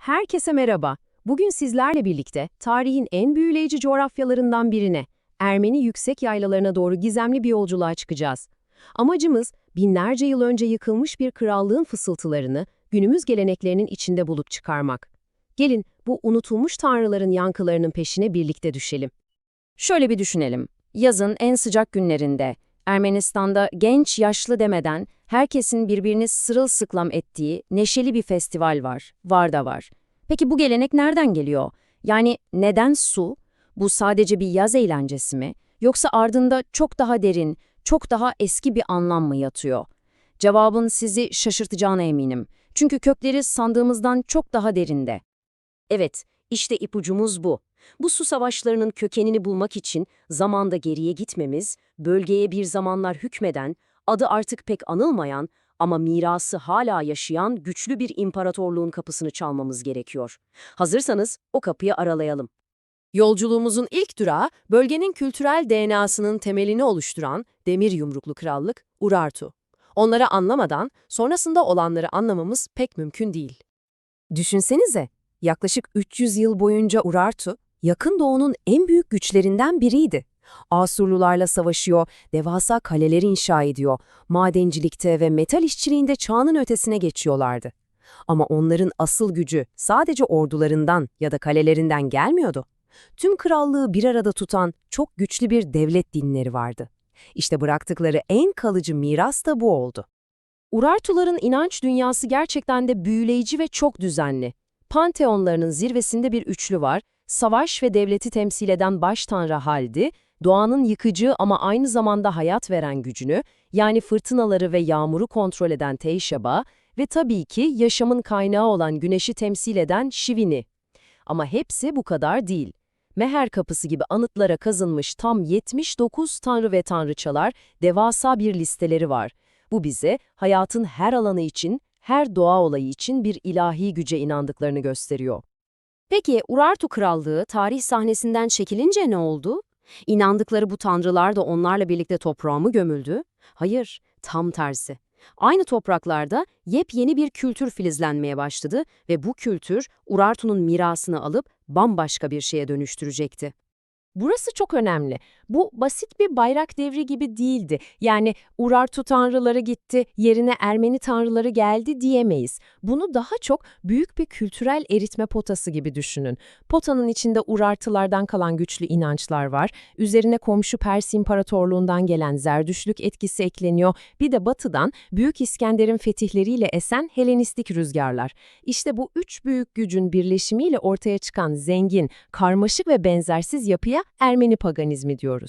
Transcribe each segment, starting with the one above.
Herkese merhaba. Bugün sizlerle birlikte tarihin en büyüleyici coğrafyalarından birine, Ermeni yüksek yaylalarına doğru gizemli bir yolculuğa çıkacağız. Amacımız, binlerce yıl önce yıkılmış bir krallığın fısıltılarını günümüz geleneklerinin içinde bulup çıkarmak. Gelin bu unutulmuş tanrıların yankılarının peşine birlikte düşelim. Şöyle bir düşünelim. Yazın en sıcak günlerinde Ermenistan'da genç yaşlı demeden herkesin birbirini sırılsıklam ettiği neşeli bir festival var. Var da var. Peki bu gelenek nereden geliyor? Yani neden su? Bu sadece bir yaz eğlencesi mi? Yoksa ardında çok daha derin, çok daha eski bir anlam mı yatıyor? Cevabın sizi şaşırtacağına eminim. Çünkü kökleri sandığımızdan çok daha derinde. Evet, işte ipucumuz bu. Bu su savaşlarının kökenini bulmak için zamanda geriye gitmemiz, bölgeye bir zamanlar hükmeden, adı artık pek anılmayan ama mirası hala yaşayan güçlü bir imparatorluğun kapısını çalmamız gerekiyor. Hazırsanız o kapıyı aralayalım. Yolculuğumuzun ilk durağı, bölgenin kültürel DNA'sının temelini oluşturan demir yumruklu krallık Urartu. Onları anlamadan sonrasında olanları anlamamız pek mümkün değil. Düşünsenize, yaklaşık 300 yıl boyunca Urartu, Yakın Doğu'nun en büyük güçlerinden biriydi. Asurlularla savaşıyor, devasa kaleleri inşa ediyor, madencilikte ve metal işçiliğinde çağının ötesine geçiyorlardı. Ama onların asıl gücü sadece ordularından ya da kalelerinden gelmiyordu. Tüm krallığı bir arada tutan çok güçlü bir devlet dinleri vardı. İşte bıraktıkları en kalıcı miras da bu oldu. Urartuların inanç dünyası gerçekten de büyüleyici ve çok düzenli. Panteonlarının zirvesinde bir üçlü var, savaş ve devleti temsil eden baş tanrı Haldi, doğanın yıkıcı ama aynı zamanda hayat veren gücünü, yani fırtınaları ve yağmuru kontrol eden Teişaba ve tabii ki yaşamın kaynağı olan güneşi temsil eden Şivini. Ama hepsi bu kadar değil. Meher kapısı gibi anıtlara kazınmış tam 79 tanrı ve tanrıçalar devasa bir listeleri var. Bu bize hayatın her alanı için, her doğa olayı için bir ilahi güce inandıklarını gösteriyor. Peki Urartu Krallığı tarih sahnesinden çekilince ne oldu? İnandıkları bu tanrılar da onlarla birlikte toprağa mı gömüldü? Hayır, tam tersi. Aynı topraklarda yepyeni bir kültür filizlenmeye başladı ve bu kültür Urartu'nun mirasını alıp bambaşka bir şeye dönüştürecekti. Burası çok önemli. Bu basit bir bayrak devri gibi değildi. Yani Urartu tanrıları gitti, yerine Ermeni tanrıları geldi diyemeyiz. Bunu daha çok büyük bir kültürel eritme potası gibi düşünün. Potanın içinde Urartılardan kalan güçlü inançlar var. Üzerine komşu Pers İmparatorluğundan gelen Zerdüşlük etkisi ekleniyor. Bir de batıdan Büyük İskender'in fetihleriyle esen Helenistik rüzgarlar. İşte bu üç büyük gücün birleşimiyle ortaya çıkan zengin, karmaşık ve benzersiz yapıya Ermeni paganizmi diyoruz.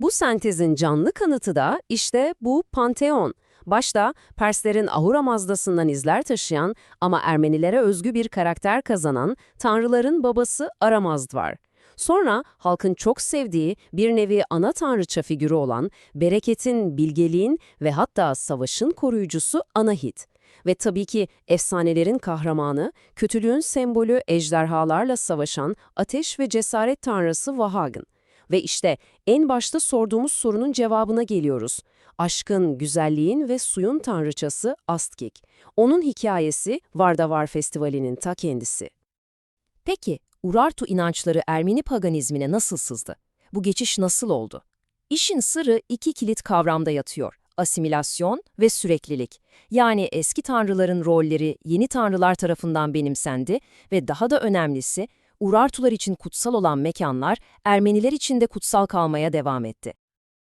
Bu sentezin canlı kanıtı da işte bu Panteon. Başta Perslerin Ahura Mazdası'ndan izler taşıyan ama Ermenilere özgü bir karakter kazanan tanrıların babası Aramazd var. Sonra halkın çok sevdiği bir nevi ana tanrıça figürü olan bereketin, bilgeliğin ve hatta savaşın koruyucusu Anahit. Ve tabii ki efsanelerin kahramanı, kötülüğün sembolü ejderhalarla savaşan ateş ve cesaret tanrısı Vahagn. Ve işte en başta sorduğumuz sorunun cevabına geliyoruz. Aşkın, güzelliğin ve suyun tanrıçası Astkik. Onun hikayesi Vardavar Festivali'nin ta kendisi. Peki, Urartu inançları Ermeni paganizmine nasıl sızdı? Bu geçiş nasıl oldu? İşin sırrı iki kilit kavramda yatıyor. Asimilasyon ve süreklilik. Yani eski tanrıların rolleri yeni tanrılar tarafından benimsendi ve daha da önemlisi, Urartular için kutsal olan mekanlar Ermeniler için de kutsal kalmaya devam etti.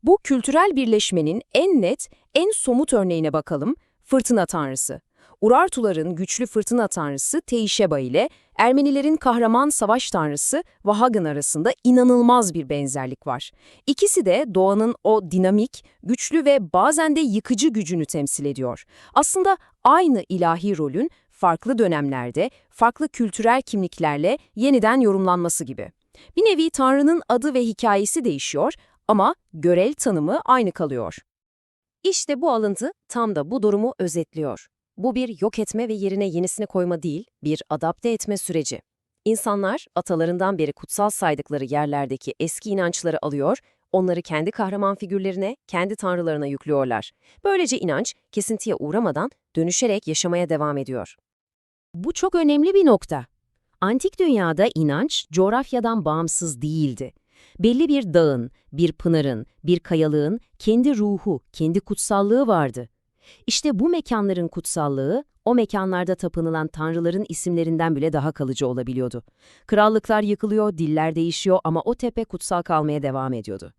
Bu kültürel birleşmenin en net, en somut örneğine bakalım, fırtına tanrısı. Urartuların güçlü fırtına tanrısı Teişeba ile Ermenilerin kahraman savaş tanrısı Vahagn arasında inanılmaz bir benzerlik var. İkisi de doğanın o dinamik, güçlü ve bazen de yıkıcı gücünü temsil ediyor. Aslında aynı ilahi rolün farklı dönemlerde, farklı kültürel kimliklerle yeniden yorumlanması gibi. Bir nevi Tanrı'nın adı ve hikayesi değişiyor ama görev tanımı aynı kalıyor. İşte bu alıntı tam da bu durumu özetliyor. Bu bir yok etme ve yerine yenisini koyma değil, bir adapte etme süreci. İnsanlar atalarından beri kutsal saydıkları yerlerdeki eski inançları alıyor, onları kendi kahraman figürlerine, kendi tanrılarına yüklüyorlar. Böylece inanç kesintiye uğramadan dönüşerek yaşamaya devam ediyor. Bu çok önemli bir nokta. Antik dünyada inanç coğrafyadan bağımsız değildi. Belli bir dağın, bir pınarın, bir kayalığın kendi ruhu, kendi kutsallığı vardı. İşte bu mekanların kutsallığı, o mekanlarda tapınılan tanrıların isimlerinden bile daha kalıcı olabiliyordu. Krallıklar yıkılıyor, diller değişiyor ama o tepe kutsal kalmaya devam ediyordu.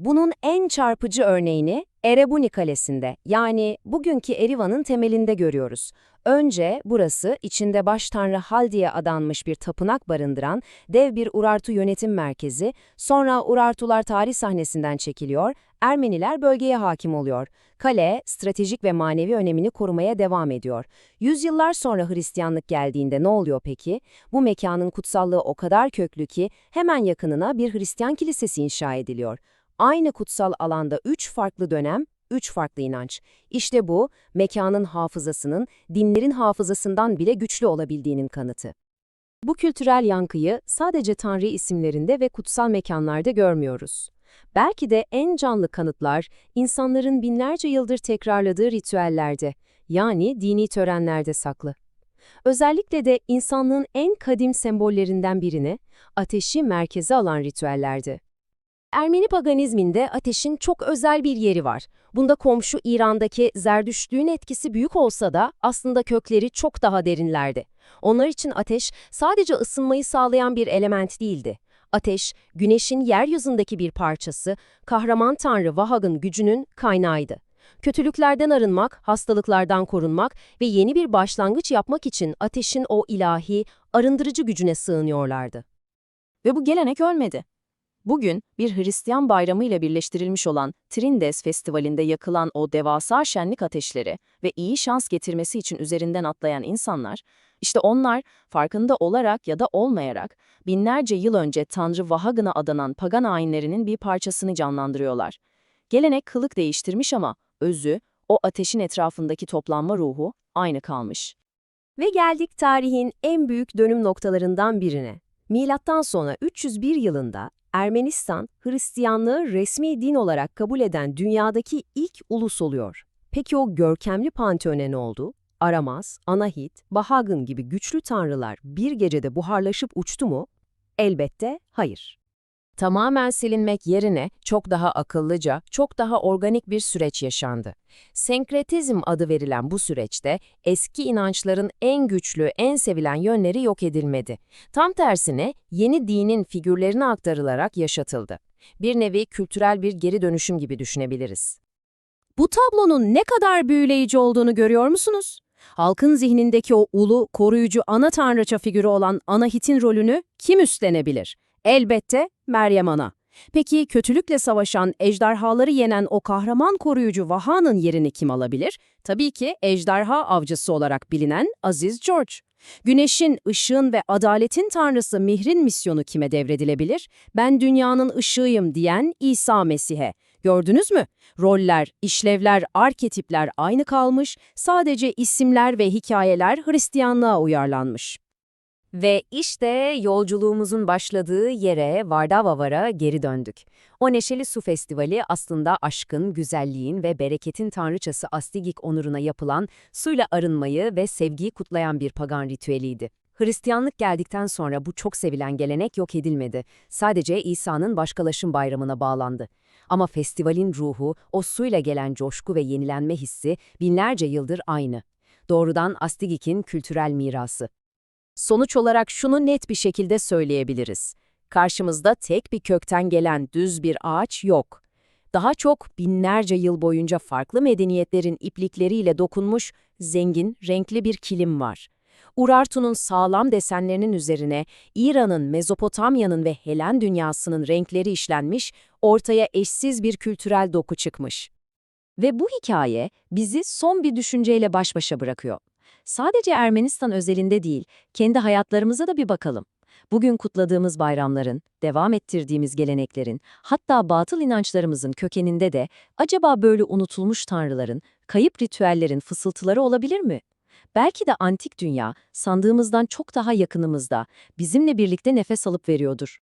Bunun en çarpıcı örneğini Erebuni Kalesi'nde yani bugünkü Erivan'ın temelinde görüyoruz. Önce burası içinde baş tanrı Haldi'ye adanmış bir tapınak barındıran dev bir Urartu yönetim merkezi, sonra Urartular tarih sahnesinden çekiliyor, Ermeniler bölgeye hakim oluyor. Kale, stratejik ve manevi önemini korumaya devam ediyor. Yüzyıllar sonra Hristiyanlık geldiğinde ne oluyor peki? Bu mekanın kutsallığı o kadar köklü ki hemen yakınına bir Hristiyan kilisesi inşa ediliyor. Aynı kutsal alanda üç farklı dönem, üç farklı inanç. İşte bu, mekanın hafızasının, dinlerin hafızasından bile güçlü olabildiğinin kanıtı. Bu kültürel yankıyı sadece Tanrı isimlerinde ve kutsal mekanlarda görmüyoruz. Belki de en canlı kanıtlar, insanların binlerce yıldır tekrarladığı ritüellerde, yani dini törenlerde saklı. Özellikle de insanlığın en kadim sembollerinden birini, ateşi merkeze alan ritüellerdi. Ermeni paganizminde ateşin çok özel bir yeri var. Bunda komşu İran'daki Zerdüştlüğün etkisi büyük olsa da aslında kökleri çok daha derinlerdi. Onlar için ateş sadece ısınmayı sağlayan bir element değildi. Ateş, güneşin yeryüzündeki bir parçası, kahraman tanrı Vahag'ın gücünün kaynağıydı. Kötülüklerden arınmak, hastalıklardan korunmak ve yeni bir başlangıç yapmak için ateşin o ilahi, arındırıcı gücüne sığınıyorlardı. Ve bu gelenek ölmedi. Bugün bir Hristiyan bayramı ile birleştirilmiş olan Trindes Festivali'nde yakılan o devasa şenlik ateşleri ve iyi şans getirmesi için üzerinden atlayan insanlar, işte onlar farkında olarak ya da olmayarak binlerce yıl önce Tanrı Vahagın'a adanan pagan ayinlerinin bir parçasını canlandırıyorlar. Gelenek kılık değiştirmiş ama özü, o ateşin etrafındaki toplanma ruhu aynı kalmış. Ve geldik tarihin en büyük dönüm noktalarından birine. Milattan sonra 301 yılında Ermenistan, Hristiyanlığı resmi din olarak kabul eden dünyadaki ilk ulus oluyor. Peki o görkemli panteone ne oldu? Aramaz, Anahit, Bahagın gibi güçlü tanrılar bir gecede buharlaşıp uçtu mu? Elbette hayır. Tamamen silinmek yerine çok daha akıllıca, çok daha organik bir süreç yaşandı. Senkretizm adı verilen bu süreçte eski inançların en güçlü, en sevilen yönleri yok edilmedi. Tam tersine yeni dinin figürlerine aktarılarak yaşatıldı. Bir nevi kültürel bir geri dönüşüm gibi düşünebiliriz. Bu tablonun ne kadar büyüleyici olduğunu görüyor musunuz? Halkın zihnindeki o ulu, koruyucu ana tanrıça figürü olan Anahit'in rolünü kim üstlenebilir? Elbette Meryem Ana. Peki kötülükle savaşan, ejderhaları yenen o kahraman koruyucu Vaha'nın yerini kim alabilir? Tabii ki ejderha avcısı olarak bilinen Aziz George. Güneşin, ışığın ve adaletin tanrısı Mihrin misyonu kime devredilebilir? Ben dünyanın ışığıyım diyen İsa Mesih'e. Gördünüz mü? Roller, işlevler, arketipler aynı kalmış, sadece isimler ve hikayeler Hristiyanlığa uyarlanmış. Ve işte yolculuğumuzun başladığı yere Vardavavar'a geri döndük. O neşeli su festivali aslında aşkın, güzelliğin ve bereketin tanrıçası Astigik onuruna yapılan suyla arınmayı ve sevgiyi kutlayan bir pagan ritüeliydi. Hristiyanlık geldikten sonra bu çok sevilen gelenek yok edilmedi. Sadece İsa'nın başkalaşım bayramına bağlandı. Ama festivalin ruhu, o suyla gelen coşku ve yenilenme hissi binlerce yıldır aynı. Doğrudan Astigik'in kültürel mirası. Sonuç olarak şunu net bir şekilde söyleyebiliriz. Karşımızda tek bir kökten gelen düz bir ağaç yok. Daha çok binlerce yıl boyunca farklı medeniyetlerin iplikleriyle dokunmuş, zengin, renkli bir kilim var. Urartu'nun sağlam desenlerinin üzerine İran'ın, Mezopotamya'nın ve Helen dünyasının renkleri işlenmiş, ortaya eşsiz bir kültürel doku çıkmış. Ve bu hikaye bizi son bir düşünceyle baş başa bırakıyor. Sadece Ermenistan özelinde değil, kendi hayatlarımıza da bir bakalım. Bugün kutladığımız bayramların, devam ettirdiğimiz geleneklerin, hatta batıl inançlarımızın kökeninde de acaba böyle unutulmuş tanrıların, kayıp ritüellerin fısıltıları olabilir mi? Belki de antik dünya, sandığımızdan çok daha yakınımızda, bizimle birlikte nefes alıp veriyordur.